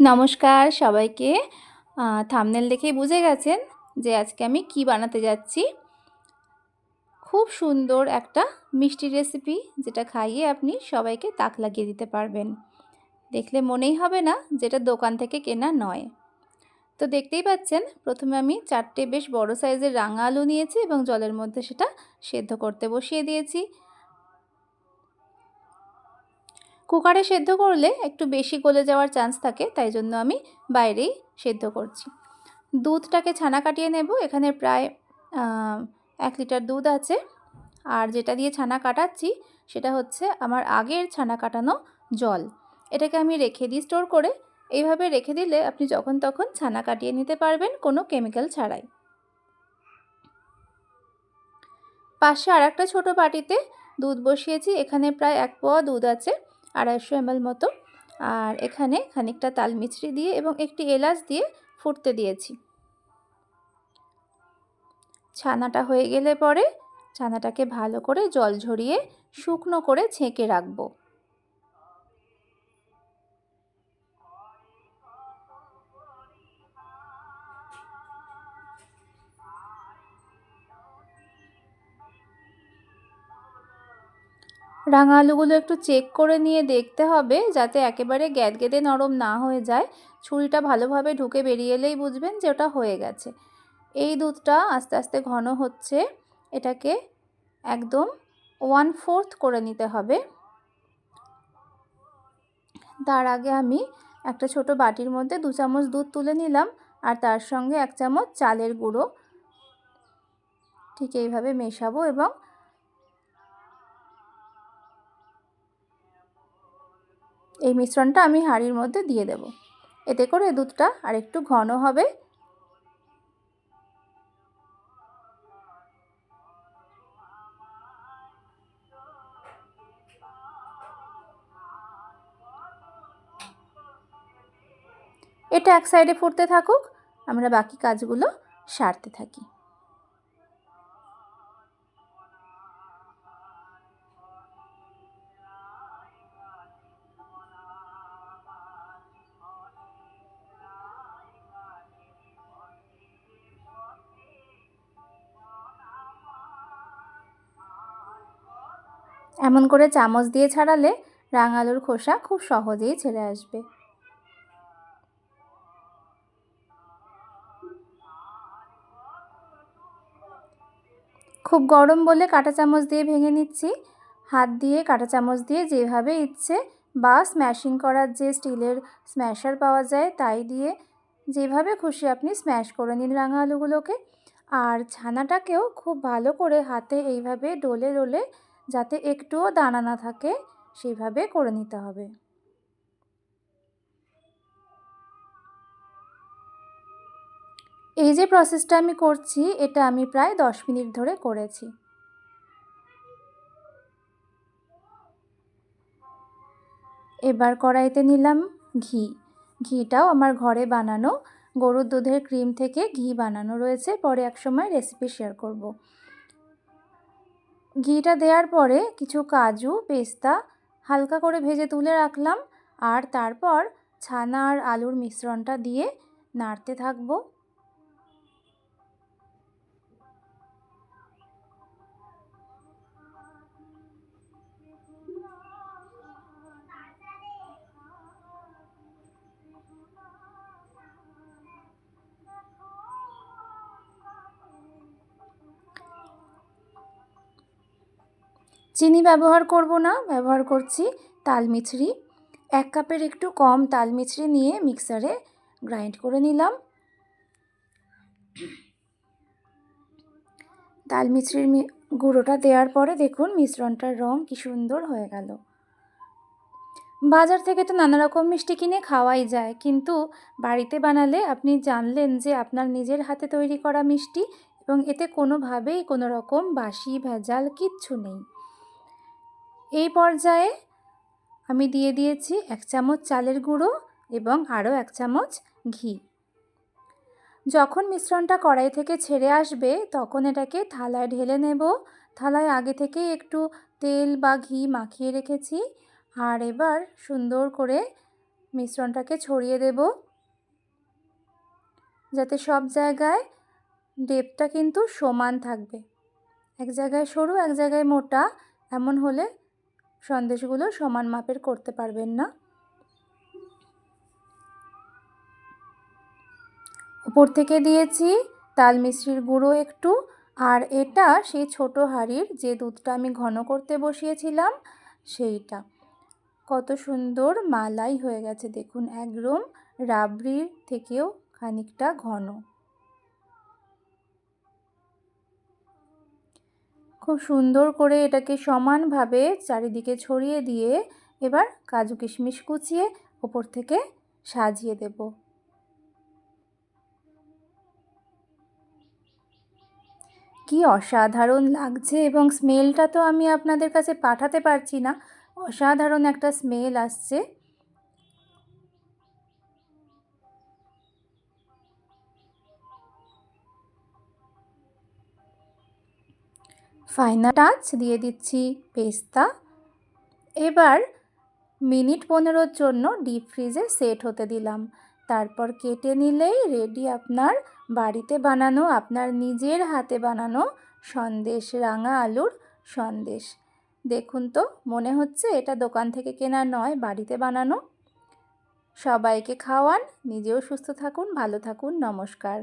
নমস্কার সবাইকে। থামনেল দেখেই বুঝে গেছেন যে আজকে আমি কি বানাতে যাচ্ছি। খুব সুন্দর একটা মিষ্টি রেসিপি যেটা খাইয়ে আপনি সবাইকে তাক লাগিয়ে দিতে পারবেন। দেখলে মনেই হবে না যেটা দোকান থেকে কেনা নয়। তো দেখতেই পাচ্ছেন, প্রথমে আমি চারটে বেশ বড় সাইজের রাঙা আলু নিয়েছি এবং জলের মধ্যে সেটা সেদ্ধ করতে বসিয়ে দিয়েছি। কুকারে সেদ্ধ করলে একটু বেশি গলে যাওয়ার চান্স থাকে, তাই জন্য আমি বাইরেই সেদ্ধ করছি। দুধটাকে ছানা কাটিয়ে নেব, এখানে প্রায় এক লিটার দুধ আছে। আর যেটা দিয়ে ছানা কাটাচ্ছি, সেটা হচ্ছে আমার আগের ছানা কাটানো জল। এটাকে আমি রেখে দিই স্টোর করে। এইভাবে রেখে দিলে আপনি যখন তখন ছানা কাটিয়ে নিতে পারবেন কোনো কেমিক্যাল ছাড়াই। পাশে আর একটা ছোটো বাটিতে দুধ বসিয়েছি, এখানে প্রায় এক পোয়া দুধ আছে। আড়াইশো এমএল মতো। আর এখানে খানিকটা তালমিছরি দিয়ে এবং একটি এলাচ দিয়ে ফুটতে দিয়েছি। ছানাটা হয়ে গেলে পরে ছানাটাকে ভালো করে জল ঝরিয়ে শুকনো করে ছেঁকে রাখব। রাঙা আলুগুলো একটু চেক করে নিয়ে দেখতে হবে যাতে একেবারে গ্যাদগেদে নরম না হয়ে যায়। ছুরিটা ভালোভাবে ঢুকে বেরিয়ে এলেই বুঝবেন যে ওটা হয়ে গেছে। এই দুধটা আস্তে আস্তে ঘন হচ্ছে। এটাকে একদম ওয়ান ফোর্থ করে নিতে হবে। তার আগে আমি একটা ছোট বাটির মধ্যে দু চামচ দুধ তুলে নিলাম আর তার সঙ্গে এক চামচ চালের গুঁড়ো। ঠিক এইভাবে মেশাবো এবং এই মিশ্রণটা আমি হাঁড়ির মধ্যে দিয়ে দেব। এতে করে দুধটা আর একটু ঘন হবে। এটা এক সাইডে ফুটতে থাকুক, আমরা বাকি কাজগুলো সারতে থাকি। এমন করে চামচ দিয়ে ছাড়ালে রাঙালুর খোসা খুব সহজেই ছেড়ে আসবে। খুব গরম বলে কাঁটা চামচ দিয়ে ভেঙে নিচ্ছি। হাত দিয়ে কাঁটা চামচ দিয়ে যেভাবে ইচ্ছে বা স্ম্যাশিং করার যে স্টিলের স্ম্যাশার পাওয়া যায় তাই দিয়ে যেভাবে খুশি আপনি স্ম্যাশ করে নিন রাঙা আলুগুলোকে আর ছানাটাকেও খুব ভালো করে হাতে এইভাবে ডলে ডলে যাতে একটুও দানা না থাকে সেইভাবে করে নিতে হবে। এই যে প্রসেসটা আমি করছি, এটা আমি প্রায় দশ মিনিট ধরে করেছি। এবার কড়াইতে নিলাম ঘি। ঘিটাও আমার ঘরে বানানো। গরুর দুধের ক্রিম থেকে ঘি বানানো রয়েছে। পরে এক সময় রেসিপি শেয়ার করব। ঘিটা দেওয়ার পরে কিছু কাজু, পেস্তা হালকা করে ভেজে তুলে রাখলাম আর তারপর ছানা আর আলুর মিশ্রণটা দিয়ে নাড়তে থাকব। চিনি ব্যবহার করব না, ব্যবহার করছি তাল মিছরি এক কাপের একটু কম তাল মিছরি নিয়ে মিক্সারে গ্রাইন্ড করে নিলাম। তাল মিছরির গুঁড়োটা দেওয়ার পরে দেখুন মিশ্রণটার রং কি সুন্দর হয়ে গেল। বাজার থেকে তো নানা রকম মিষ্টি কিনে খাওয়াই যায়, কিন্তু বাড়িতে বানালে আপনি জানলেন যে আপনার নিজের হাতে তৈরি করা মিষ্টি এবং এতে কোনোভাবেই কোনো রকম বাসি, ভেজাল কিচ্ছু নেই। এই পর্যায়ে আমি দিয়ে দিয়েছি এক চামচ চালের গুঁড়ো এবং আরও এক চামচ ঘি। যখন মিশ্রণটা কড়াই থেকে ছেড়ে আসবে, তখন এটাকে থালায় ঢেলে নেব। থালায় আগে থেকেই একটু তেল বা ঘি মাখিয়ে রেখেছি। আর এবার সুন্দর করে মিশ্রণটাকে ছড়িয়ে দেব। যাতে সব জায়গায় ডেপটা কিন্তু সমান থাকবে। এক জায়গায় সরু, এক জায়গায় মোটা, এমন হলে সন্দেশগুলো সমান মাপের করতে পারবেন না। উপর থেকে দিয়েছি তাল মিশ্রির গুঁড়ো একটু, আর এটা সেই ছোট হাঁড়ির যে দুধটা আমি ঘন করতে বসিয়েছিলাম, সেইটা। কত সুন্দর মালাই হয়ে গেছে, দেখুন, একদম রাবড়ির থেকেও খানিকটা ঘন। খুব সুন্দর করে এটাকে সমানভাবে চারিদিকে ছড়িয়ে দিয়ে এবার কাজু কিশমিশ কুচিয়ে ওপর থেকে সাজিয়ে দেব। কি অসাধারণ লাগছে এবং স্মেলটা তো আমি আপনাদের কাছে পাঠাতে পারছি না। অসাধারণ একটা স্মেল আসছে। ফাইনাল টাচ দিয়ে দিচ্ছি পেস্তা। এবার মিনিট পনেরোর জন্য ডিপ ফ্রিজে সেট হতে দিলাম। তারপর কেটে নিলেই রেডি আপনার বাড়িতে বানানো, আপনার নিজের হাতে বানানো সন্দেশ, রাঙা আলুর সন্দেশ। দেখুন তো, মনে হচ্ছে এটা দোকান থেকে কেনা নয়, বাড়িতে বানানো। সবাইকে খাওয়ান, নিজেও সুস্থ থাকুন, ভালো থাকুন, নমস্কার।